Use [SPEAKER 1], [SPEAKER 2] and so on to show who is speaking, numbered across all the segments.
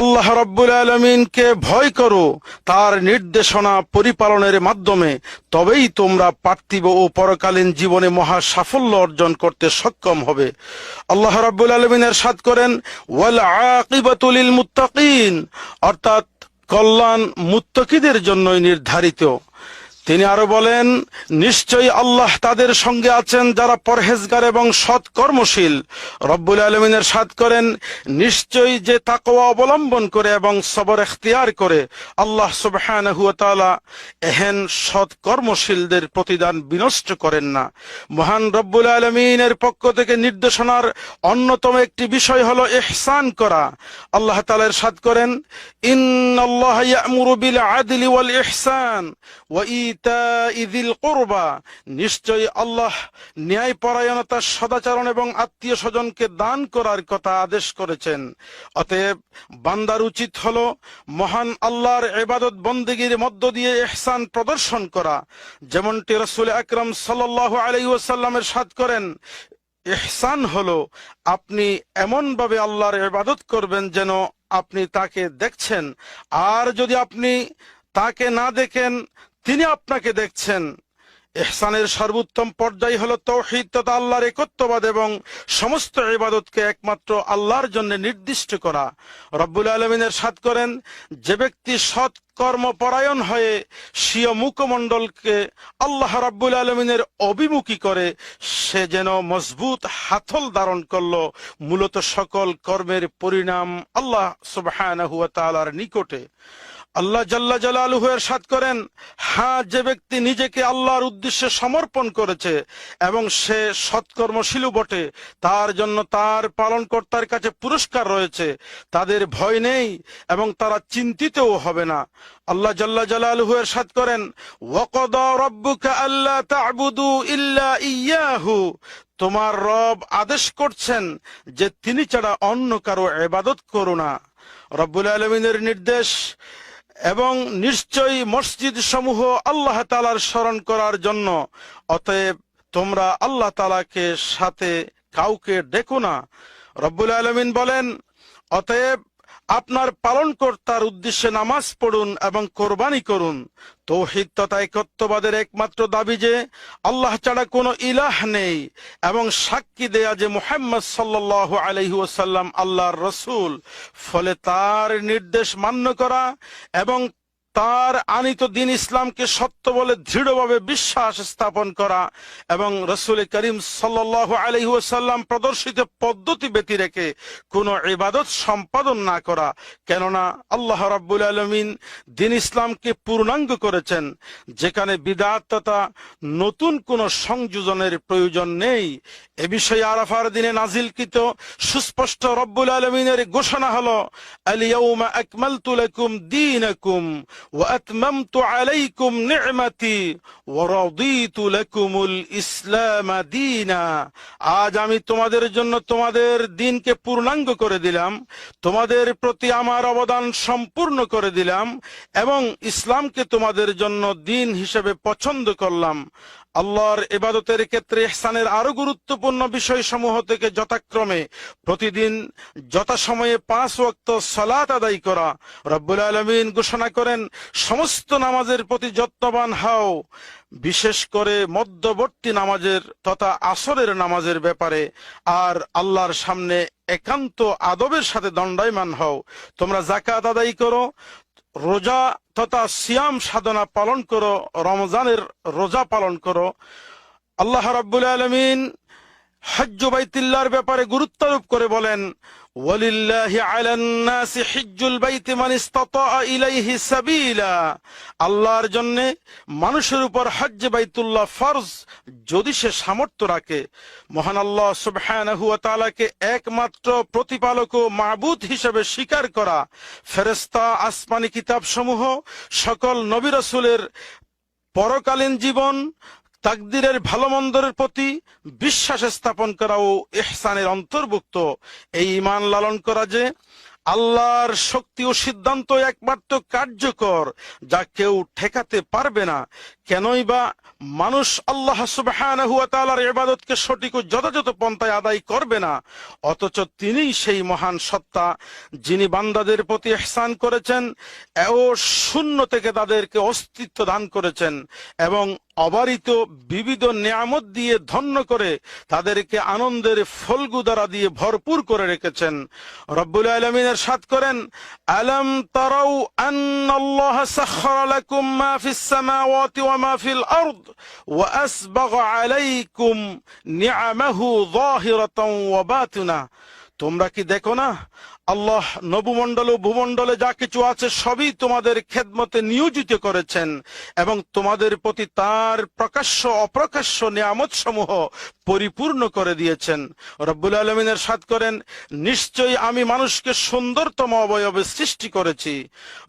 [SPEAKER 1] আল্লাহ রব্বুল আলমিনকে ভয় করো, তার নির্দেশনা পরিপালনের মাধ্যমে, তবেই তোমরা পার্থিব ও পরকালীন জীবনে মহা সাফল্য অর্জন করতে সক্ষম হবে। আল্লাহ রব্বুল আলমিনের সাদ করেন অর্থাৎ কল্যাণ মুত্তকিদের জন্যই নির্ধারিত। তিনি আরও বলেন, নিশ্চয়ই আল্লাহ তাদের সঙ্গে আছেন যারা পরহেজগার এবং সৎ কর্মশীল রব্বুল আলমিনের সাদ করেন, নিশ্চয়ই যে তাকোয়া অবলম্বন করে এবং সবর এখতিয়ার করে আল্লাহ সুবহানাহু ওয়া এহেন সৎ কর্মশীলদের প্রতিদান বিনষ্ট করেন না। মহান রব্বুল আলমিনের পক্ষ থেকে নির্দেশনার অন্যতম একটি বিষয় হলো এহসান করা। আল্লাহ তাআলা সাদ করেন ইয়া'মুরু বিল আদলি ইহসান কুরবা। নিশ্চয়ই আল্লাহ ন্যায় পরায়ণতা সদাচরণ এবং আত্মীয় স্বজনকে দান করার কথা আদেশ করেছেন। অতএব বান্দার উচিত হলো মহান আল্লাহর এবাদত বন্দেগীর মধ্য দিয়ে ইহসান প্রদর্শন করা। যেমনটি রসুল আকরম সাল্লাল্লাহু আলাইহি ওয়াসাল্লামের সাদ করেন এহসান হলো আপনি এমন ভাবে আল্লাহর ইবাদত করবেন যেন আপনি তাকে দেখছেন। আর যদি আপনি তাকে না দেখেন তিনি আপনাকে দেখছেন। এহসানের সর্বোত্তম পর্যায় হলো তৌহিদ তথা আল্লাহর একত্ববাদ এবং সমস্ত ইবাদতকে একমাত্র আল্লাহর জন্য নির্দিষ্ট করা। রব্বুল আলমিনের সাদ করেন, যে ব্যক্তি সৎ কর্মপরায়ণ হয়ে স্বীয় মুখমণ্ডলকে আল্লাহ রাব্বুল আলমিনের অভিমুখী করে, সে যেন মজবুত হাতল ধারণ করল। মূলত সকল কর্মের পরিণাম আল্লাহ তাআলার নিকটে। আল্লাহ জাল্লা জালালুহু এরশাদ করেন হ্যাঁ যে ব্যক্তি নিজেকে আল্লাহর উদ্দেশ্যে সমর্পণ করেছে এবং সে সৎকর্মশীল বটে, তার জন্য তার পালনকর্তার কাছে পুরস্কার রয়েছে, তাদের ভয় নেই এবং তারা চিন্তিতও হবে না। আল্লাহ জাল্লা জালালুহু এরশাদ করেন, ওয়াকাদা রাব্বুকা আল্লা তা'বুদু ইল্লা ইয়াহু তোমার রব আদেশ করছেন যে তিনি ছাড়া অন্য কারও এবাদত করো না। রব্বুল আলমিনের নির্দেশ এবং নিশ্চয়ই মসজিদ সমূহ আল্লাহ তালার স্মরণ করার জন্য। অতএব তোমরা আল্লাহ তালাকে সাথে কাউকে ডেকো না। রব্বুল আলমিন বলেন, অতএব আপনার পালনকর্তার উদ্দেশ্যে নামাজ পড়ুন এবং কোরবানি করুন। তৌহিদ তথা একত্ববাদের একমাত্র দাবি যে, আল্লাহ ছাড়া কোনো ইলাহ নেই এবং সাক্ষী দেয়া যে মোহাম্মদ সাল্লাহ আলহিউসাল্লাম আল্লাহর রসুল, ফলে তার নির্দেশ মান্য করা এবং তার আনিত দিন ইসলামকে সত্য বলে দৃঢ়ভাবে বিশ্বাস স্থাপন করা এবং রসুল করিম সাল্লাল্লাহু আলাইহি ওয়াসাল্লাম প্রদর্শিত পদ্ধতি ব্যতি রেখে কোনো ইবাদত সম্পাদন না করা। কেননা আল্লাহ রাব্বুল আলমিন দিন ইসলামকে পূর্ণাঙ্গ করেছেন, যেখানে বিদাত নতুন কোনো সংযোজনের প্রয়োজন নেই। এ বিষয়ে আরাফার দিনে নাজিলকৃত সুস্পষ্ট রব্বুল আলমিনের ঘোষণা হলো আলিয়াউমা আকমালতু লাকুম দীনাকুম وأتممت عليكم نعمتي ورضيت لكم الإسلام دينا আজ আমি তোমাদের জন্য তোমাদের দিনকে পূর্ণাঙ্গ করে দিলাম তোমাদের প্রতি আমার অবদান সম্পূর্ণ করে দিলাম এবং ইসলামকে তোমাদের জন্য দিন হিসেবে পছন্দ করলাম আল্লাহর এবাদতের ক্ষেত্রে ইহসানের আরও গুরুত্বপূর্ণ বিষয় সমূহ থেকে যথাক্রমে প্রতিদিন যথাসময়ে পাঁচ ওয়াক্ত সালাত আদায় করা। রব্বুল আলমিন ঘোষণা করেন, সমস্ত নামাজের প্রতি যত্নবান হও, বিশেষ করে মধ্যবর্তী নামাজের তথা আসরের নামাজের ব্যাপারে। আর আল্লাহর সামনে একান্ত আদবের সাথে দণ্ডায়মান হও। তোমরা জাকাত আদায় করো রোজা তথা সিয়াম সাধনা পালন করো, রমজানের রোজা পালন করো। আল্লাহ রাব্বুল আলমিন হজ্জ বাইতিল্লার ব্যাপারে গুরুত্বারোপ করে বলেন ওয়ালিল্লাহি আলান নাসি হিজ্জুল বাইতি মান ইসতাতা ইলাইহি আল্লাহর জন্য মানুষের উপর হজ্জ বাইতুল্লাহ ফরজ যদি সে সামর্থ্য রাখে, মহান আল্লাহ সুবহানাহু ওয়া একমাত্র প্রতিপালক ও মাবুদ হিসেবে স্বীকার করা, ফেরেশতা, আসমানি কিতাব সমূহ সকল নবী রাসূলের পরকালীন জীবন তাকদিরের ভালো মন্দরের প্রতি বিশ্বাস স্থাপন করা ও ইহসানের অন্তর্ভুক্ত। এই ইমান লালন করা যে আল্লাহর শক্তি ও সিদ্ধান্ত একমাত্র কার্যকর, যা কেউ ঠেকাতে পারবে না। কেনই বা মানুষ আল্লাহ তাআলার ইবাদতকে সঠিক ও যথাযথ পন্থায় আদায় করবে না, অথচ তিনিই সেই মহান সত্তা, যিনি বান্দাদের প্রতি ইহসান করেছেন ও শূন্য থেকে তাদেরকে অস্তিত্ব দান করেছেন এবং অবারিত বিবিধ নিয়ামত দিয়ে ধন্য করে তাদেরকে আনন্দের ফলগু দ্বারা দিয়ে ভরপুর করে রেখেছেন। রব্বুল আলমিনের সাত করেন, আলম তারাউ আন্নাল্লাহ সাখখারা লাকুম মা ফিস সামাওয়াতি ওয়া মা ফিল আরদ ওয়া আসবাগা আলাইকুম নিআমাহু যাহিরাতাও ওয়া বাতিনা। তোমরা কি দেখো না আল্লাহ নবমণ্ডল ও ভূমণ্ডলে যা কিছু আছে সবই তোমাদের খেদমতে নিয়োজিত করেছেন এবং তোমাদের প্রতি তার প্রকাশ্য অপ্রকাশ্য নিয়ামত সমূহ পরিপূর্ণ করে দিয়েছেন। রব্বুল আলমিনের সাদ করেন, নিশ্চয়ই আমি মানুষকে সুন্দরতম অবয়বে সৃষ্টি করেছি।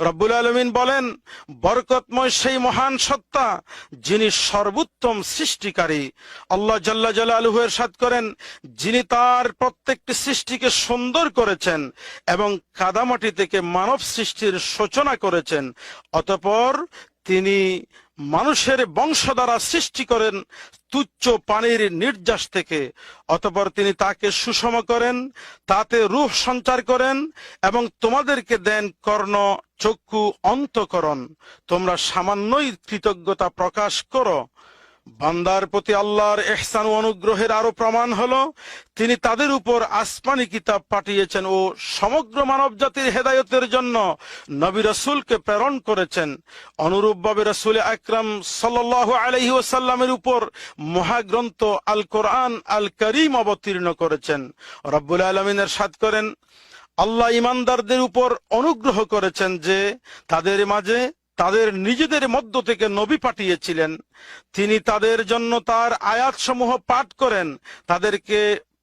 [SPEAKER 1] রব্বুল আলমিন বলেন, বরকতময় সেই মহান সত্তা যিনি সর্বোত্তম সৃষ্টিকারী। আল্লাহ জাল্লা জালালুহের সাদ করেন, যিনি তার প্রত্যেকটি সৃষ্টিকে সুন্দর করেছেন এবং কাদামাটি থেকে মানব সৃষ্টির সূচনা করেছেন। অতপর তিনি মানুষের বংশ দ্বারা সৃষ্টি করেন তুচ্ছ পানির নির্যাস থেকে। অতপর তিনি তাকে সুষম করেন, তাতে রূহ সঞ্চার করেন এবং তোমাদেরকে দেন কর্ণ, চক্ষু, অন্তকরণ। তোমরা সামান্যই কৃতজ্ঞতা প্রকাশ করো। বান্দার প্রতি আল্লাহর এহসান ও অনুগ্রহের আরও প্রমাণ হলো, তিনি তাদের উপর আসমানি কিতাব পাঠিয়েছেন ও সমগ্র মানব জাতির হেদায়তের জন্য নবী রসুলকে প্রেরণ করেছেন। অনুরূপভাবে রসুল আকরাম সাল্লাহ আলহি ওসাল্লামের উপর মহাগ্রন্থ আল কোরআন আল করিম অবতীর্ণ করেছেন। রব্বুল আলমিনের সাদ করেন, আল্লাহ ইমানদারদের উপর অনুগ্রহ করেছেন যে তাদের মাঝে তাদের নিজেদের মধ্য থেকে নবী পাঠিয়েছিলেন। তিনি তাদের জন্য তার আয়াতসমূহ পাঠ করেন, তাদেরকে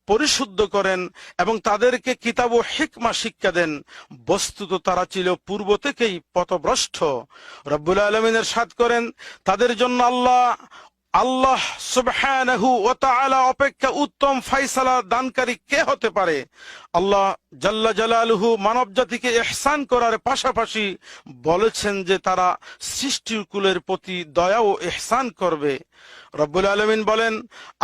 [SPEAKER 1] পরিশুদ্ধ করেন এবং তাদেরকে কিতাব ও হেকমা শিক্ষা দেন। বস্তুত তারা ছিল পূর্ব থেকেই পথভ্রষ্ট। রব্বুল আলমিনের সাদ করেন, তাদের জন্য আল্লাহ আল্লাহ সুবহানাহু ওয়া তাআলা অপেক্ষা উত্তম ফয়সালা দানকারী কে হতে পারে? আল্লাহ জাল্লা জালালুহু মানবজাতিকে ইহসান করার পাশাপাশি বলেছেন যে তারা সৃষ্টির কুলের প্রতি দয়া ও ইহসান করবে। রব্বুল আলমিন বলেন,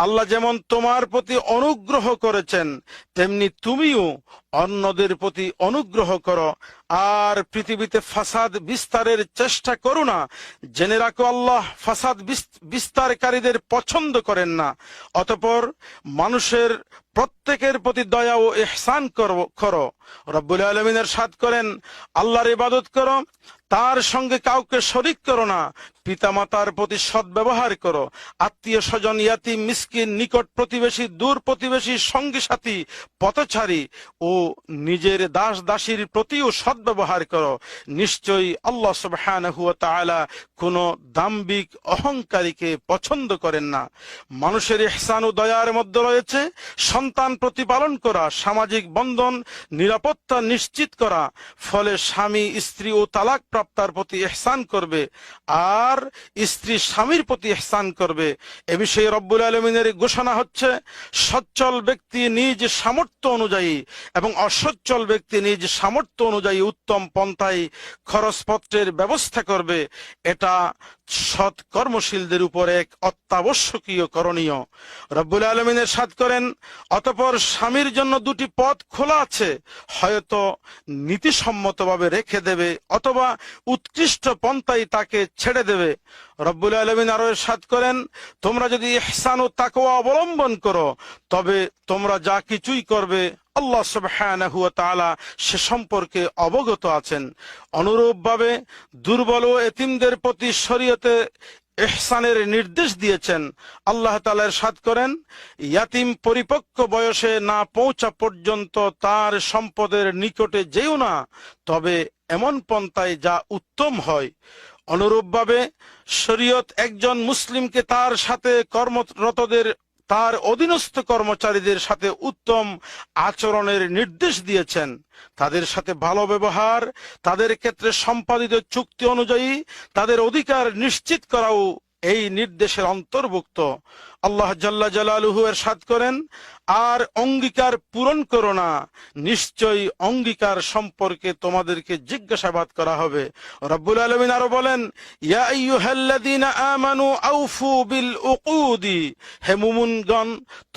[SPEAKER 1] আল্লাহ যেমন তোমার প্রতি অনুগ্রহ করেছেন, তেমনি তুমিও অন্যদের প্রতি অনুগ্রহ করো। আর পৃথিবীতে ফাসাদ বিস্তারের চেষ্টা করো না। জেনে রাখো, আল্লাহ ফাসাদ বিস্তারকারীদের পছন্দ করেন না। অতপর মানুষের প্রত্যেকের প্রতি দয়া ও ইহসান করো রব্বুল আলমিনের সাদ করেন, আল্লাহর ইবাদত করো, তার সঙ্গে কাউকে শরিক করো না। পিতামাতার প্রতি সদ্ব্যবহার করো। আত্মীয় স্বজন ইয়াতি মিসকিন, নিকট প্রতিবেশী, দূর প্রতিবেশী, সঙ্গী সাথী, পথচারী ও নিজের দাস দাসীর প্রতিও সদ্ব্যবহার করো। নিশ্চয়ই আল্লাহ সুবহানাহু ওয়া তাআলা কোনো দাম্বিক অহংকারীকে পছন্দ করেন না। মানুষের ইহসান ও দয়ার মধ্যে রয়েছে। সন্তান প্রতিপালন করা, সামাজিক বন্ধন, নিরাপত্তা নিশ্চিত করা, ফলে স্বামী, স্ত্রী ও তালাক প্রাপ্তার প্রতি ইহসান করবে। আর স্ত্রী স্বামীর প্রতি ইহসান করবে। এ বিষয়ে রব্বুল আলমিনের ঘোষণা হচ্ছে, সচ্ছল ব্যক্তি নিজ সামর্থ্য অনুযায়ী এবং অসচ্ছল ব্যক্তি নিজ সামর্থ্য অনুযায়ী উত্তম পন্থায় খরচপত্রের ব্যবস্থা করবে। এটা সৎ কর্মশীলদের উপর এক অত্যাবশ্যকীয় করণীয়। রব্বুল আলমিনের সাদ করেন, অতপর স্বামীর জন্য দুটি পথ খোলা আছে, হয়তো নীতিসম্মতভাবে রেখে দেবে অথবা উৎকৃষ্ট পন্থাই তাকে ছেড়ে দেবে। রব্বুল আলমিন আরও সাদ করেন, তোমরা যদি ইহসান ও তাকওয়া অবলম্বন করো, তবে তোমরা যা কিছুই করবে আল্লাহ সুবহানাহু ওয়া তাআলা সে সম্পর্কে অবগত আছেন। অনুরূপভাবে দুর্বল ও এতিমদের প্রতি শরীয়তে এহসানের নির্দেশ দিয়েছেন। আল্লাহ তালার সাদ করেন, ইয়াতিম পরিপক্ক বয়সে না পৌঁছা পর্যন্ত তার সম্পদের নিকটে যেও না, তবে এমন পন্থায় যা উত্তম হয়। অনুরূপভাবে শরীয়ত একজন মুসলিমকে তার সাথে কর্মরতদের তার অধীনস্থ কর্মচারীদের সাথে উত্তম আচরণের নির্দেশ দিয়েছেন। তাদের সাথে ভালো ব্যবহার, তাদের ক্ষেত্রে সম্পাদিত চুক্তি অনুযায়ী তাদের অধিকার নিশ্চিত করাও এই নির্দেশের অন্তর্ভুক্ত। আল্লাহ জাল্লা জালালুহু এর সাদ করেন, আর অঙ্গীকার পূরণ করো না। নিশ্চয়ই অঙ্গীকার সম্পর্কে তোমাদেরকে জিজ্ঞাসাবাদ করা হবে। রব্বুল আলমিন আরও বলেন হে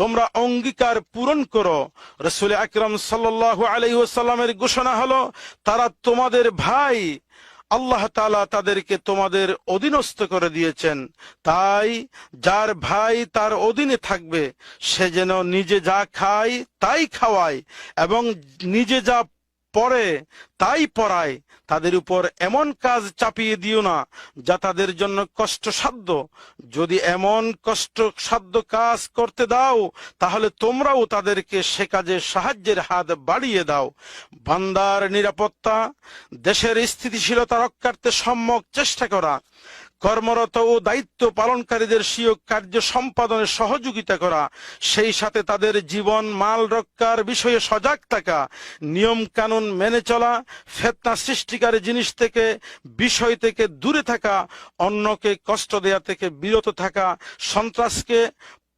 [SPEAKER 1] তোমরা অঙ্গীকার পূরণ করো। রাসূল আকরম সাল্লাল্লাহু আলাইহি ওয়াসাল্লামের ঘোষণা হলো, তারা তোমাদের ভাই আল্লাহ তালা তাদেরকে তোমাদের অধীনস্থ করে দিয়েছেন। তাই যার ভাই তার অধীনে থাকবে, সে যেন নিজে যা খায় তাই খাওয়ায় এবং নিজে যা পরে তাই পড়ায়। তাদের উপর এমন কাজ চাপিয়ে দিও না, যা তাদের জন্য কষ্টসাধ্য। যদি এমন কষ্টসাধ্য কাজ করতে দাও, তাহলে তোমরাও তাদেরকে সে কাজে সাহায্যের হাত বাড়িয়ে দাও। বান্দার নিরাপত্তা, দেশের স্থিতিশীলতা রক্ষার্থে সম্যক চেষ্টা করা। কর্মরত ও দায়িত্ব পালনকারীদের স্বীয় কার্য সম্পাদনে সহযোগিতা করা, সেই সাথে তাদের জীবন মাল রক্ষার বিষয়ে সজাগ থাকা, নিয়ম কানুন মেনে চলা, ফেতনা সৃষ্টিকারী জিনিস থেকে, বিষয় থেকে দূরে থাকা, অন্যকে কষ্ট দেয়া থেকে বিরত থাকা, সন্ত্রাসকে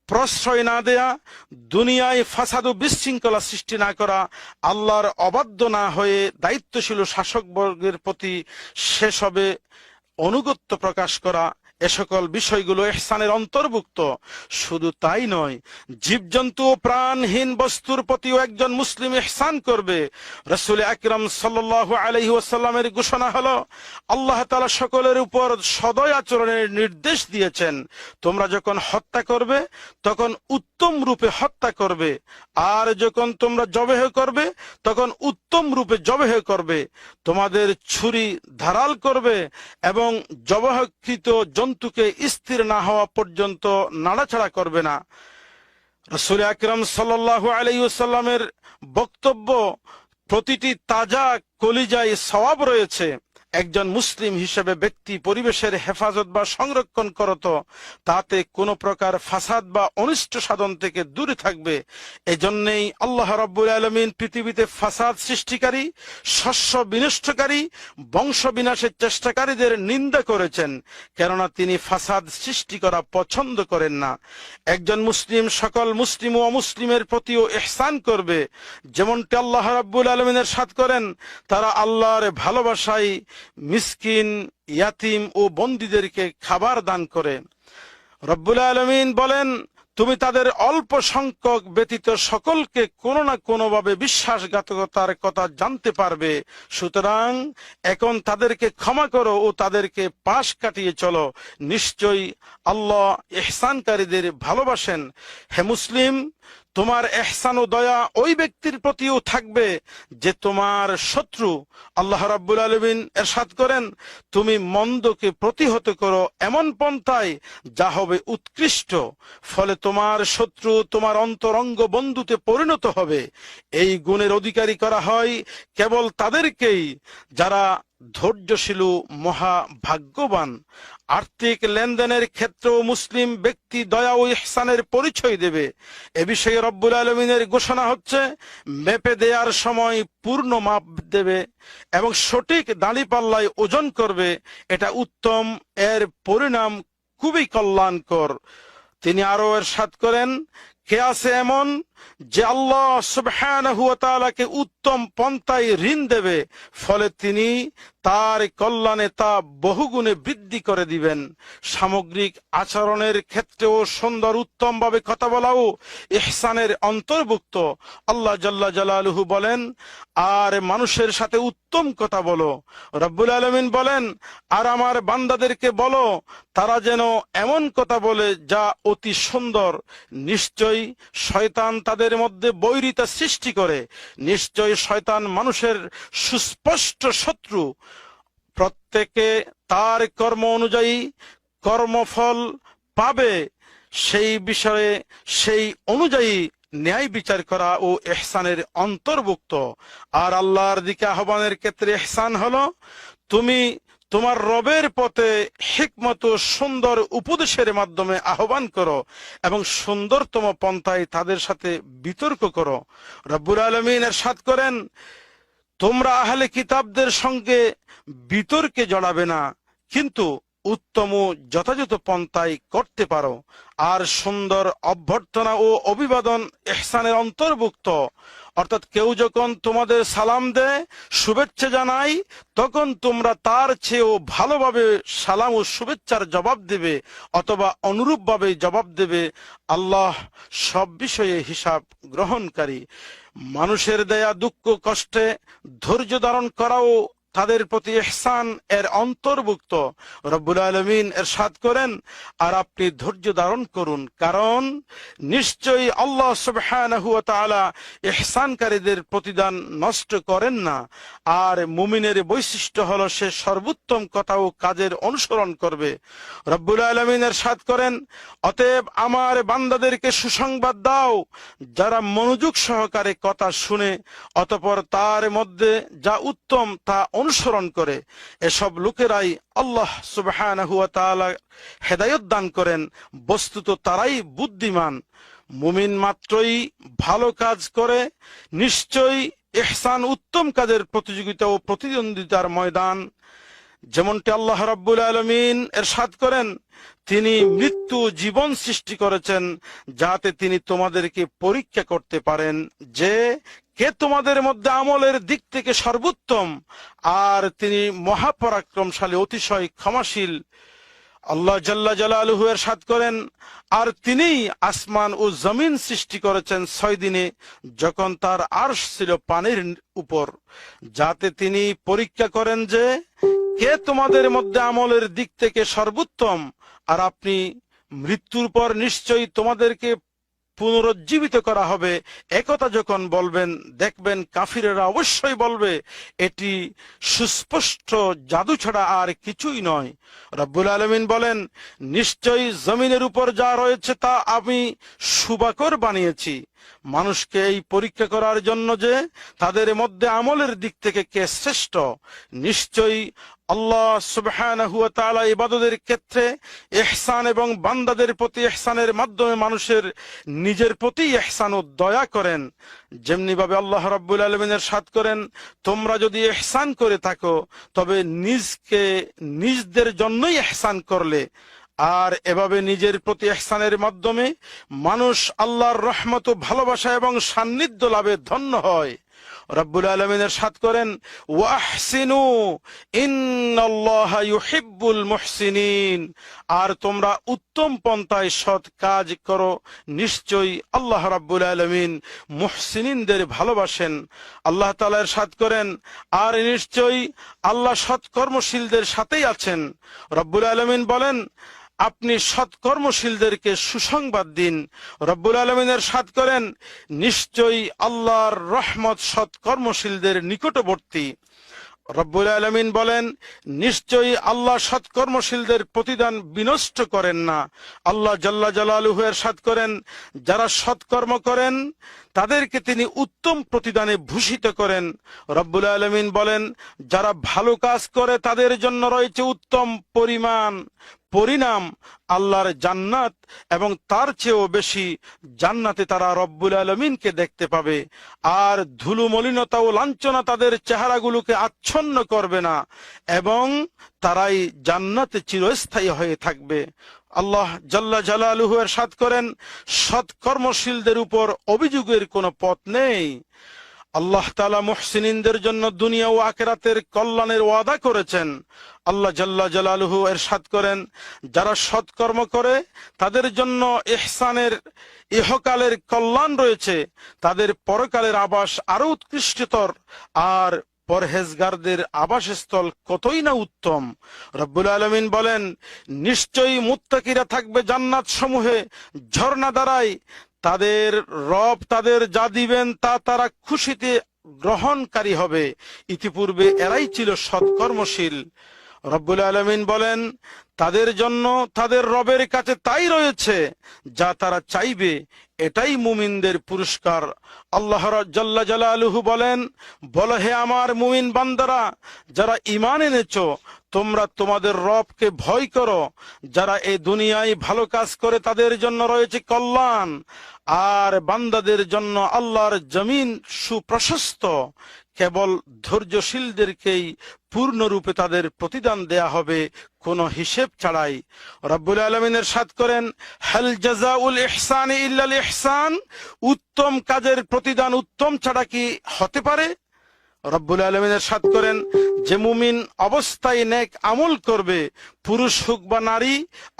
[SPEAKER 1] প্রশ্রয় না দেয়া, দুনিয়ায় ফাসাদ ও বিশৃঙ্খলা সৃষ্টি না করা, আল্লাহর অবাধ্য না হয়ে দায়িত্বশীল শাসকবর্গের প্রতি সেসবে অনুগত্য প্রকাশ করা এ সকল বিষয়গুলো এহসানের অন্তর্ভুক্ত। শুধু তাই নয়, জীবজন্তু ও প্রাণহীন বস্তুর প্রতিও একজন মুসলিম এহসান করবে। রসুল আকরম আলাইহি ওয়াসাল্লামের ঘোষণা হলো, আল্লাহ তাআলা সকলের উপর সদয় আচরণের নির্দেশ দিয়েছেন। তোমরা যখন হত্যা করবে, তখন উত্তম রূপে হত্যা করবে। আর যখন তোমরা জবেহ করবে, তখন উত্তম রূপে জবেহ করবে। তোমাদের ছুরি ধারাল করবে এবং জবহকৃত জন্তুকে স্থির না হওয়া পর্যন্ত নাড়াছাড়া করবে না। রসুল আকরম সাল্লাহ আলাইসাল্লামের বক্তব্য, প্রতিটি তাজা কলিজায় সওয়াব রয়েছে। একজন মুসলিম হিসেবে ব্যক্তি পরিবেশের হেফাজত বা সংরক্ষণ করত তাতে কোনো প্রকার ফাসাদ বা অনিষ্ট সাধন থেকে দূরে থাকবে। এজন্যই আল্লাহ রব্বুল আলমিন পৃথিবীতে ফাসাদ সৃষ্টিকারী, শস্য বিনষ্টকারী, বংশ বিনাশের চেষ্টাকারীদের নিন্দা করেছেন, কেননা তিনি ফাসাদ সৃষ্টি করা পছন্দ করেন না। একজন মুসলিম সকল মুসলিম ও অমুসলিমের প্রতিও এহসান করবে। যেমনটি আল্লাহ রাব্বুল আলমিনের সাথ করেন, তারা আল্লাহর ভালোবাসায় মিসকিন, ইয়াতিম ও বন্দীদেরকে খাবার দান করে। রব্বুল আলমিন বলেন, তুমি তাদের অল্প সংখ্যক ব্যতীত সকলকে কোনো না কোনোভাবে বিশ্বাসঘাতকতার কথা জানতে পারবে। সুতরাং এখন তাদেরকে ক্ষমা করো ও তাদেরকে পাশ কাটিয়ে চলো। নিশ্চয়ই আল্লাহ এহসানকারীদের ভালোবাসেন। হে মুসলিম তোমার এহসান ও দয়া ওই ব্যক্তির প্রতিও থাকবে যে তোমার শত্রু। আল্লাহ রাব্বুল আলমিন এরশাদ করেন, তুমি মন্দকে প্রতিহত করো এমন পন্থায় যা হবে উৎকৃষ্ট, ফলে তোমার শত্রু তোমার অন্তরঙ্গ বন্ধুতে পরিণত হবে। এই গুণের অধিকারী করা হয় কেবল তাদেরকেই যারা ধৈর্যশীল মহা ভাগ্যবান আর্থিক লেনদেনের ক্ষেত্রেও মুসলিম ব্যক্তি দয়া ও ইহসানের পরিচয় দেবে। এ বিষয়ে রব্বুল আলমিনের ঘোষণা হচ্ছে, মেপে দেওয়ার সময় পূর্ণ মাপ দেবে এবং সঠিক দাঁড়ি পাল্লায় ওজন করবে। এটা উত্তম, এর পরিণাম খুবই কল্যাণকর। তিনি আরও এর সাত করেন কে আছে এমন যে আল্লাহ সুবহানাহু উত্তম পন্থায় ঋণ দেবে, ফলে তিনি তার কল্যাণে তা বহুগুণে বৃদ্ধি করে দিবেন। সামগ্রিক আচরণের ক্ষেত্রেও সুন্দর উত্তম ভাবে কথা বলাও ইহসানের অন্তর্ভুক্ত। আল্লাহ জাল্লা জালালুহু বলেন, আর মানুষের সাথে উত্তম কথা বলো। রব্বুল আলমিন বলেন, আর আমার বান্দাদেরকে বলো, তারা যেন এমন কথা বলে যা অতি সুন্দর। নিশ্চয়ই শয়তান তাদের মধ্যে বৈরিতা সৃষ্টি করে। নিশ্চয় শয়তান মানুষের সুস্পষ্ট শত্রু। প্রত্যেকে তার কর্ম অনুযায়ী কর্মফল পাবে। সেই বিষয়ে, সেই অনুযায়ী ন্যায় বিচার করা ও এহসানের অন্তর্ভুক্ত। আর আল্লাহর দিকে আহ্বানের ক্ষেত্রে এহসান হলো, তুমি তোমার রবের পথে হিকমত সুন্দর উপদেশের মাধ্যমে আহ্বান করো এবং সুন্দরতম পন্থায় তাদের সাথে বিতর্ক করো। রব্বুল আলমিন এরশাদ করেন, তোমরা আহলে কিতাবদের সঙ্গে বিতর্কে জড়াবে না, কিন্তু উত্তম যথাযথ পন্থায় করতে পারো। আর সুন্দর অভ্যর্থনা ও অভিবাদন এহসানের অন্তর্ভুক্ত। অর্থাৎ কেউ যখন তোমাদের সালাম দেয়, শুভেচ্ছা জানাই তখন তোমরা তার চেয়েও ভালোভাবে সালাম ও শুভেচ্ছার জবাব দেবে অথবা অনুরূপভাবে জবাব দেবে। আল্লাহ সব বিষয়ে হিসাব গ্রহণকারী। মানুষের দেয়া দুঃখ, কষ্টে ধৈর্য ধারণ করাও তাদের প্রতি এহসান এর অন্তর্ভুক্ত। রব্বুল আলমিন এর সাদ করেন, আর আপনি ধৈর্য ধারণ করুন, কারণ নিশ্চয়ই আল্লাহ সুবহানাহু ওয়া এহসানকারীদের প্রতিদান নষ্ট করেন না। আর মুমিনের বৈশিষ্ট্য হলো সে সর্বোত্তম কথা ও কাজের অনুসরণ করবে। রব্বুল আলমিন এর সাদ করেন, অতএব আমার বান্দাদেরকে সুসংবাদ দাও, যারা মনোযোগ সহকারে কথা শুনে, অতপর তার মধ্যে যা উত্তম তা অনুসরণ করে। এসব লোকেরাই আল্লাহ সুবহানাহু ওয়া তাআলা হেদায়ত দান করেন। বস্তুত তারাই বুদ্ধিমান। মুমিন মাত্রই ভালো কাজ করে, নিশ্চয়ই ইহসান উত্তম কাজের প্রতিযোগিতা ও প্রতিদ্বন্দ্বিতার ময়দান। যেমনটি আল্লাহ রাব্বুল আলমিন এরশাদ করেন, তিনি মৃত্যু জীবন সৃষ্টি করেছেন যাতে তিনি তোমাদেরকে পরীক্ষা করতে পারেন যে কে তোমাদের মধ্যে আমলের দিক থেকে সর্বোত্তম। আর তিনি মহাপরাক্রমশালী, অতিশয় ক্ষমাশীল। আল্লাহ জাল্লা জালালুহু এর সাদ করেন, আর তিনিই আসমান ও জমিন সৃষ্টি করেছেন ছয় দিনে, যখন তার আরশ ছিল পানির উপর। যাতে তিনি পরীক্ষা করেন যে কে তোমাদের মধ্যে আমলের দিক থেকে সর্বোত্তম, আর আপনি মৃত্যুর পর নিশ্চয়ই তোমাদেরকে পুনরুজ্জীবিত করা হবে। একথা যখন বলবেন, দেখবেন কাফিরেরা অবশ্যই বলবে, এটি সুস্পষ্ট জাদু ছাড়া আর কিছুই নয়। রব্বুল আলমিন বলেন, নিশ্চয়ই জমিনের উপর যা রয়েছে তা আমি সুবাকর বানিয়েছি। মানুষকে এই পরীক্ষা করার জন্য যে তাদের মধ্যে আমলের দিক থেকে কে শ্রেষ্ঠ, নিশ্চয়ই আল্লাহ সুবহানাহু ওয়া ইবাদতের ক্ষেত্রে এহসান এবং বান্দাদের প্রতি এহসানের মাধ্যমে মানুষের নিজের প্রতি ইহসান ও দয়া করেন। যেমনি ভাবে আল্লাহ রাব্বুল আলামিনের সাথ করেন, তোমরা যদি এহসান করে থাকো, তবে নিজকে, নিজদের জন্যই এহসান করলে। আর এভাবে নিজের প্রতি ইহসানের মাধ্যমে মানুষ আল্লাহর রহমত ভালোবাসা এবং সান্নিধ্য লাভে ধন্য হয়। রব্বুল আলমিনের সাত করেন, ওয়াহসিনু ইউহিব্বুল মুহসিনিন। আর তোমরা উত্তম পন্থায় সৎ কাজ করো, নিশ্চয়ই আল্লাহ রাব্বুল আলমিন মুহসিনিনদের ভালোবাসেন। আল্লাহ তালার সাত করেন, আর নিশ্চয়ই আল্লাহ সৎকর্মশীলদের সাথেই আছেন। রব্বুল আলমিন বলেন আপনি সৎকর্মশীলদেরকে সুসংবাদ দিন। রব্বুল আলমিনের সাদ করেন, নিশ্চয়ই আল্লাহর রহমত সৎকর্মশীলদের নিকটবর্তী। রব্বুল আলমিন বলেন, নিশ্চয়ই আল্লাহ সৎকর্মশীলদের প্রতিদান বিনষ্ট করেন না। আল্লাহ জাল্লা জালালুহের সাদ করেন, যারা সৎকর্ম করেন তাদেরকে তিনি উত্তম প্রতিদানে ভূষিত করেন। রব্বুল আলমিন বলেন, যারা ভালো কাজ করে তাদের জন্য রয়েছে উত্তম পরিমাণ, পরিণাম, আল্লাহর জান্নাত এবং তার চেয়েও বেশি জান্নাতে তারা রব্বুল আলমিনকে দেখতে পাবে। আর ধুলো মলিনতা ও লাঞ্ছনা তাদের চেহারাগুলোকে আচ্ছন্ন করবে না এবং তারাই জান্নাতে চিরস্থায়ী হয়ে থাকবে। আল্লাহ জাল্লা জালালুহু এর সাত করেন, সৎকর্মশীলদের উপর অভিযোগের কোনো পথ নেই। আল্লাহ তালা মুহসিনদের জন্য দুনিয়া ও আকেরাতের কল্যাণের ওয়াদা করেছেন। আল্লাহ জাল্লা জালালুহু এর সাত করেন, যারা সৎকর্ম করে, তাদের জন্য এহসানের ইহকালের কল্যাণ রয়েছে, তাদের পরকালের আবাস আরও উৎকৃষ্টতর আর পরহেজগারদের আবাসস্থল কতই না উত্তম? রব্বুল আলমিন বলেন, নিশ্চয়ই মুত্তাকিরা থাকবে জান্নাত সমূহে ঝর্ণা দ্বারাই। তাদের রব তাদের যা দিবেন তা তারা খুশিতে গ্রহণকারী হবে। ইতিপূর্বে এরাই ছিল সৎকর্মশীল। রব্বুল আলমিন বলেন, তাদের জন্য তাদের রবের কাছে তাই রয়েছে, যা তারা চাইবে। এটাই মুমিনদের পুরস্কার। আল্লাহ জাল্লা জালালুহু বলেন, বল হে আমার মুমিন বান্দারা, যারা ইমান এনেছ তোমরা তোমাদের রবকে ভয় করো, যারা এই দুনিয়ায় ভালো কাজ করে তাদের জন্য রয়েছে কল্যাণ। আর বান্দাদের জন্য আল্লাহর জমিন সুপ্রশস্ত। কেবল ধৈর্যশীলদেরকেই পূর্ণরূপে তাদের প্রতিদান দেয়া হবে, কোনো হিসেব ছাড়াই। রব্বুল আলমিনের সাত করেন, হেল জাজাউল ইহসান ইল্লাল ইহসান? উত্তম কাজের প্রতিদান উত্তম ছাড়া কি হতে পারে? রব্বুল আলমিনের সাত করেন যে মুমিন অবস্থায় নেক আমল করবে, পুরুষ হোক বা নারী,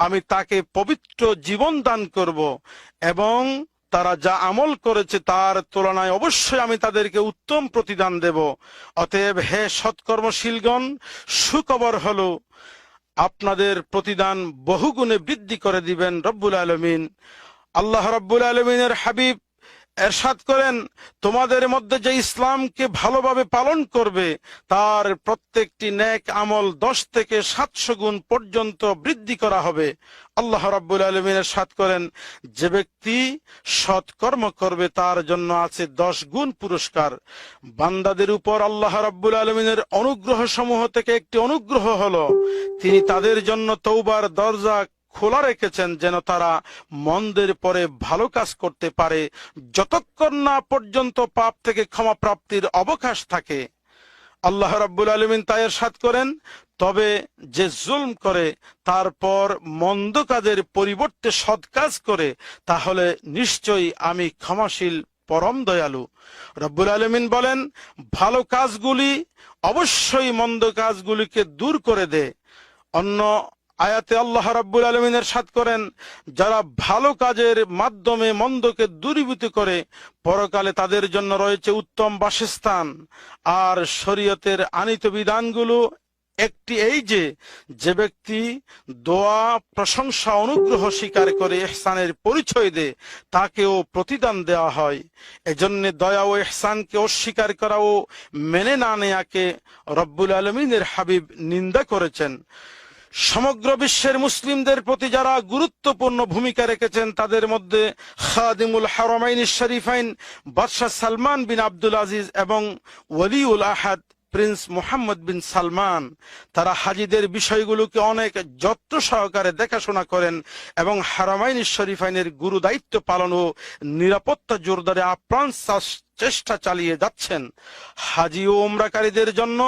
[SPEAKER 1] আমি তাকে পবিত্র জীবন দান করব এবং তারা যা আমল করেছে তার তুলনায় অবশ্যই আমি তাদেরকে উত্তম প্রতিদান দেব। অতএব হে সৎকর্মশীলগণ, সুখবর হলো, আপনাদের প্রতিদান বহুগুণে বৃদ্ধি করে দিবেন রব্বুল আলমিন। আল্লাহ রব্বুল আলমিনের হাবিব এরশাদ করেন, তোমাদের মধ্যে যে ইসলামকে ভালোভাবে পালন করবে, তার প্রত্যেকটি ন্যাক আমল দশ থেকে সাতশো গুণ পর্যন্ত বৃদ্ধি করা হবে। আল্লাহ রাব্বুল আলমিনের সাত করেন, যে ব্যক্তি সৎকর্ম করবে, তার জন্য আছে দশ গুণ পুরস্কার। বান্দাদের উপর আল্লাহ রাব্বুল আলমিনের অনুগ্রহ সমূহ থেকে একটি অনুগ্রহ হলো, তিনি তাদের জন্য তৌবার দরজা খোলা রেখেছেন যেন তারা মন্দের পরে ভালো কাজ করতে পারে। যতক্ষণ না পর্যন্ত পাপ থেকে ক্ষমা প্রাপ্তির অবকাশ থাকে, আল্লাহ রাব্বুল আলমিন তাই সাত করেন। তবে যে জুলম করে, তারপর মন্দ কাজের পরিবর্তে সৎ কাজ করে, তাহলে নিশ্চয়ই আমি ক্ষমাশীল, পরম দয়ালু। রব্বুল আলমিন বলেন, ভালো কাজগুলি অবশ্যই মন্দ কাজগুলিকে দূর করে দে। অন্য আয়াতে আল্লাহ রাব্বুল আলমিনের সাত করেন, যারা ভালো কাজের মাধ্যমে মন্দকে দূরীভূত করে, পরকালে তাদের জন্য রয়েছে উত্তম বাসস্থান। আর শরীয়তের আনিত বিধানগুলো একটি এই যে যে ব্যক্তি দোয়া, প্রশংসা, অনুগ্রহ স্বীকার করে এহসানের পরিচয় দেয়, তাকেও প্রতিদান দেওয়া হয়। এজন্য দয়া ও এহসানকে অস্বীকার করা ও মেনে না নেয়াকে রব্বুল আলমিনের হাবিব নিন্দা করেছেন। সমগ্র বিশ্বের মুসলিমদের প্রতি যারা গুরুত্বপূর্ণ ভূমিকা রেখেছেন, তাদের মধ্যে খাদিমুল হারমাইন শরীফাইন, বাদশাহ সালমান বিন আব্দুল আজিজ এবং ওলিউল আহাদ প্রিন্স মোহাম্মদ বিন সালমান। তারা হাজিদের বিষয়গুলোকে অনেক যত্ন সহকারে দেখাশোনা করেন এবং হারামাইন শরীফাইনের গুরু দায়িত্ব পালন ও নিরাপত্তা জোরদারে আপ্রাণ চেষ্টা চালিয়ে যাচ্ছেন। হাজি ও ওমরাকারীদের জন্য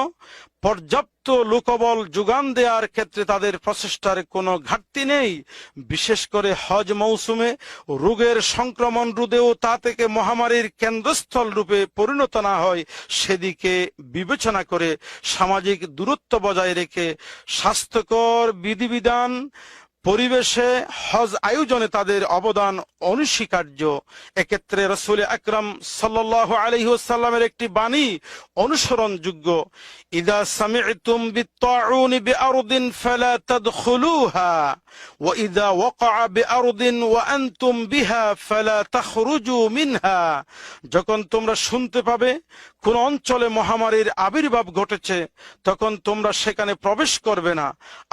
[SPEAKER 1] পর্যাপ্ত লোকবল যোগান দেওয়ার ক্ষেত্রে তাদের প্রচেষ্টার কোনো ঘাটতি নেই। বিশেষ করে হজ মৌসুমে রোগের সংক্রমণ রোধেও তা থেকে মহামারীর কেন্দ্রস্থল রূপে পরিণত না হয়, সেদিকে বিবেচনা করে সামাজিক দূরত্ব বজায় রেখে স্বাস্থ্যকর বিধিবিধান পরিবেশে হজ আয়োজনে তাদের অবদান অনস্বীকার্য। এক্ষেত্রে রসুল আকরম সাল্লাহ আলহিহাল্লামের একটি বাণী অনুসরণযোগ্য। ইদা সামি'তুম ইদা ওয়া বিহা যখন তোমরা শুনতে পাবে কোন অঞ্চলে মহামারীর আবির্ভাব ঘটেছে, তখন তোমরা সেখানে প্রবেশ করবে না।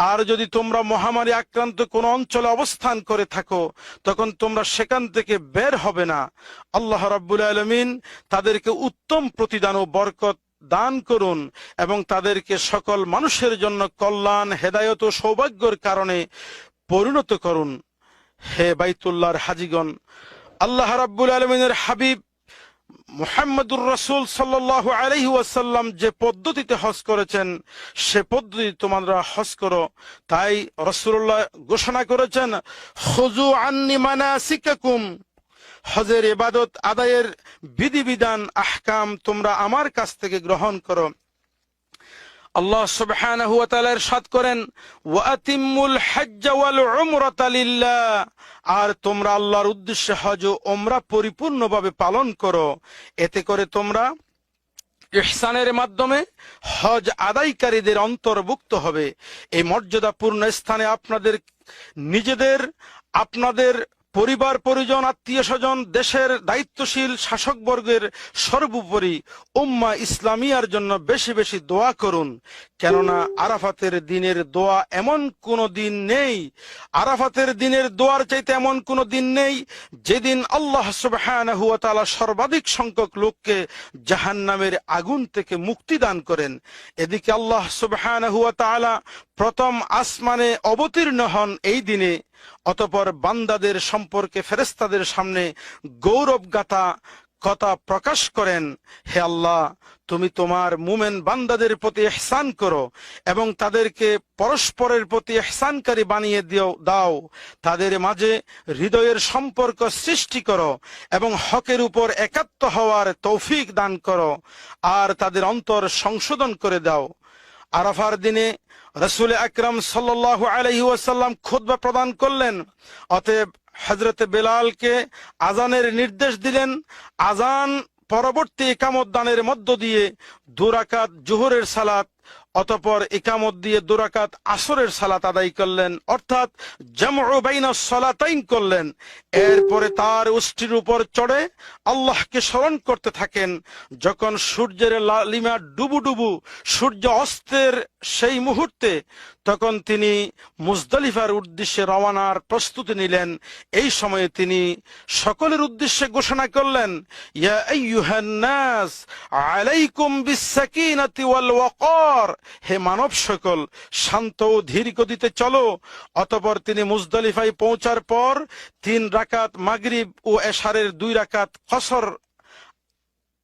[SPEAKER 1] আর যদি তোমরা মহামারী আক্রান্ত কোন অঞ্চলে অবস্থান করে থাকো, তখন তোমরা সেখান থেকে বের হবে না। আল্লাহ রাব্বুল আলমিন তাদেরকে উত্তম প্রতিদান ও বরকত দান করুন এবং তাদেরকে সকল মানুষের জন্য কল্যাণ, হেদায়ত ও সৌভাগ্যর কারণে পরিণত করুন। হে বাইতুল্লাহর হাজিগণ, আল্লাহ রাব্বুল আলমিনের হাবিব মুহাম্মদুর রসুল সাল্লাহ আলহি ওয়াসাল্লাম যে পদ্ধতিতে হজ করেছেন, সে পদ্ধতি তোমরা হজ করো। তাই রসুল্লাহ ঘোষণা করেছেন হজু আন্নি মানা সিকাকুম হজের ইবাদত আদায়ের বিধিবিধান, আহকাম তোমরা আমার কাছ থেকে গ্রহণ করো। আল্লাহ সুবহানাহু ওয়া তাআলা করেন, ওয়া আতিম্মুল হজ্জ ওয়াল উমরাতা আর তোমরা আল্লাহর উদ্দেশ্যে হজ ওমরা পরিপূর্ণভাবে পালন করো। এতে করে তোমরা ইহসানের মাধ্যমে হজ আদায়কারীদের অন্তর্ভুক্ত হবে। এই মর্যাদাপূর্ণ স্থানে আপনাদের নিজেদের, আপনাদের পরিবার, পরিজন, আত্মীয় স্বজন, দেশের দায়িত্বশীল শাসকবর্গের সর্বোপরি উম্মা ইসলামিয়ার জন্য বেশি বেশি দোয়া করুন। কেননা আরাফাতের দিনের দোয়া এমন কোনো দিন নেই, আরাফাতের দিনের দোয়ার চাইতে এমন কোনো দিন নেই, যেদিন আল্লাহ সুবহানাহু ওয়া সর্বাধিক সংখ্যক লোককে জাহান্নামের আগুন থেকে মুক্তি দান করেন। এদিকে আল্লাহ ওয়া প্রথম আসমানে অবতীর্ণ হন এই দিনে। অতপর বান্দাদের সম্পর্কে ফেরেস্তাদের সামনে গৌরব গাথা কথা প্রকাশ করেন, হে আল্লাহ, তুমি তোমার মুমেন বান্দাদের প্রতি ইহসান করো এবং তাদেরকে পরস্পরের প্রতি ইহসানকারী বানিয়ে দিও দাও। তাদের মাঝে হৃদয়ের সম্পর্ক সৃষ্টি করো এবং হকের উপর একাত্ম হওয়ার তৌফিক দান করো। আর তাদের অন্তর সংশোধন করে দাও। আরাফার দিনে রসুল আকরম সাল্লাহ আলহি ওয়াসাল্লাম খুদ্া প্রদান করলেন। অতএব হজরত বেলালকে আজানের নির্দেশ দিলেন। আজান পরবর্তী একামত দানের মধ্য দিয়ে দুরাকাত জোহরের সালাত অতপর একামত দিয়ে দুরাকাত আসরের সালাত আদায় করলেন, অর্থাৎ সলাতাইন করলেন। এরপরে তার উষ্ঠির উপর চড়ে আল্লাহকে স্মরণ করতে থাকেন। যখন সূর্যের লালিমা ডুবু ডুবু সূর্য অস্তের সেই মুহূর্তে তখন তিনি মুজদালিফার উদ্দেশ্যে রওয়ানার প্রস্তুতি নিলেন। এই সময়ে তিনি সকলের উদ্দেশ্যে ঘোষণা করলেন হে মানব সকল, শান্ত ও ধীর গতিতে চলো। অতপর তিনি মুজদালিফায় পৌঁছার পর তিন রাকাত মাগরিব ও এশারের দুই রাকাত কসর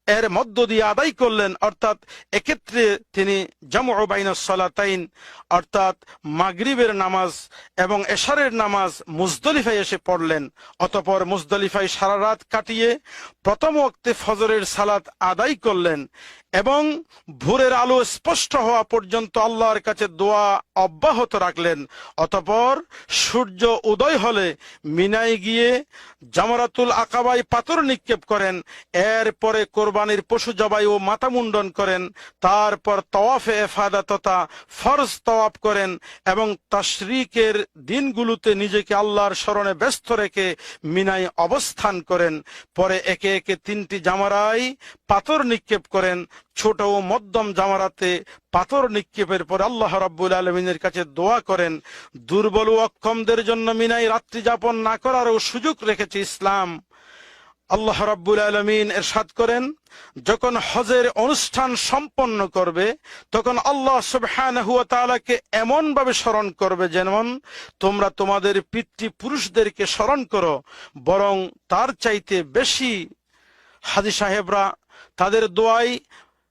[SPEAKER 1] এর মধ্য দিয়ে আদায় করলেন, অর্থাৎ এক্ষেত্রে তিনি জামুবাইন সলাতাইন, অর্থাৎ মাগরিবের নামাজ এবং এশারের নামাজ মুজদলিফায় এসে পড়লেন। অতপর মুজদলিফায় সারা রাত কাটিয়ে প্রথম ওক্তে ফজরের সালাত আদায় করলেন। এবং ভোরের আলো স্পষ্ট হওয়া পর্যন্ত আল্লাহর কাছে দোয়া অব্যাহত রাখলেন। অতপর সূর্য উদয় হলে মিনাই গিয়ে জামারাতুল আকাবাই পাথর নিক্ষেপ করেন। এরপরে কোরবানির পশু জবাই ও মাথা মুন্ডন করেন। তারপর তওয়াফে এফাদা তথা ফরজ তওয়াফ করেন এবং তাশরিকের দিনগুলোতে নিজেকে আল্লাহর স্মরণে ব্যস্ত রেখে মিনাই অবস্থান করেন। পরে একে একে তিনটি জামারাই পাথর নিক্ষেপ করেন। ছোট ও মধ্যম জামারাতে পাথর নিক্ষেপের পর আল্লাহ রাব্বুল আলমিনের কাছে দোয়া করেন, দুর্বল ও অক্ষমদের জন্য মিনাই রাত্রি যাপন না করারও সুযোগ রেখেছে ইসলাম। আল্লাহ রাব্বুল আলমিন এরশাদ করেন, যখন হজের অনুষ্ঠান সম্পন্ন করবে, তখন আল্লাহ তাআলাকে এমন ভাবে স্মরণ করবে যেমন, তোমরা তোমাদের পিতৃ পুরুষদেরকে স্মরণ করো, বরং তার চাইতে বেশি হাজি সাহেবরা তাদের দোয়াই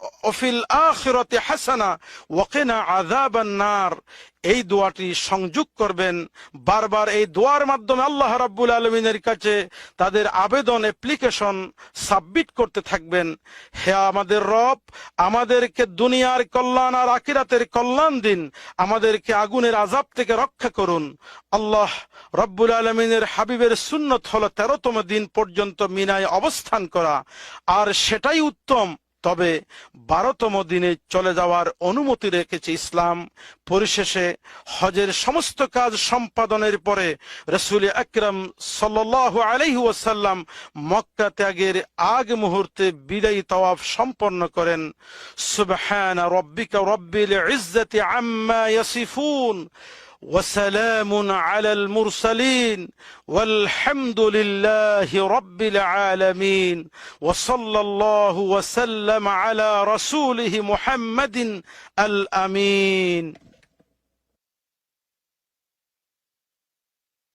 [SPEAKER 1] আখিরাহ ওফিল হাসানা ওয়াকিনা আযাবান নার এই দোয়াটি সংযোগ করবেন। বারবার এই দোয়ার মাধ্যমে আল্লাহ রাব্বুল আলমিনের কাছে তাদের আবেদন অ্যাপ্লিকেশন সাবমিট করতে থাকবেন। হে আমাদের রব, আমাদেরকে দুনিয়ার কল্যাণ আর আকিরাতের কল্যাণ দিন। আমাদেরকে আগুনের আজাব থেকে রক্ষা করুন। আল্লাহ রব্বুল আলমিনের হাবিবের সুন্নত হলো তেরোতম দিন পর্যন্ত মিনায় অবস্থান করা। আর সেটাই উত্তম। তবে বারোতম দিনে চলে যাওয়ার অনুমতি রেখেছে ইসলাম। পরিশেষে হজের সমস্ত কাজ সম্পাদনের পরে রসুল আকরম সাল আলহি ওসাল্লাম মক্কা ত্যাগের আগ মুহূর্তে বিদায়ী তওয়াফ সম্পন্ন করেন। সুবহান রব্বিকা রব্বিল ইজ্জতি আম্মা ইয়াসিফুন। وسلام على المرسلين والحمد لله رب العالمين وصلى الله وسلم على رسوله محمد الأمين.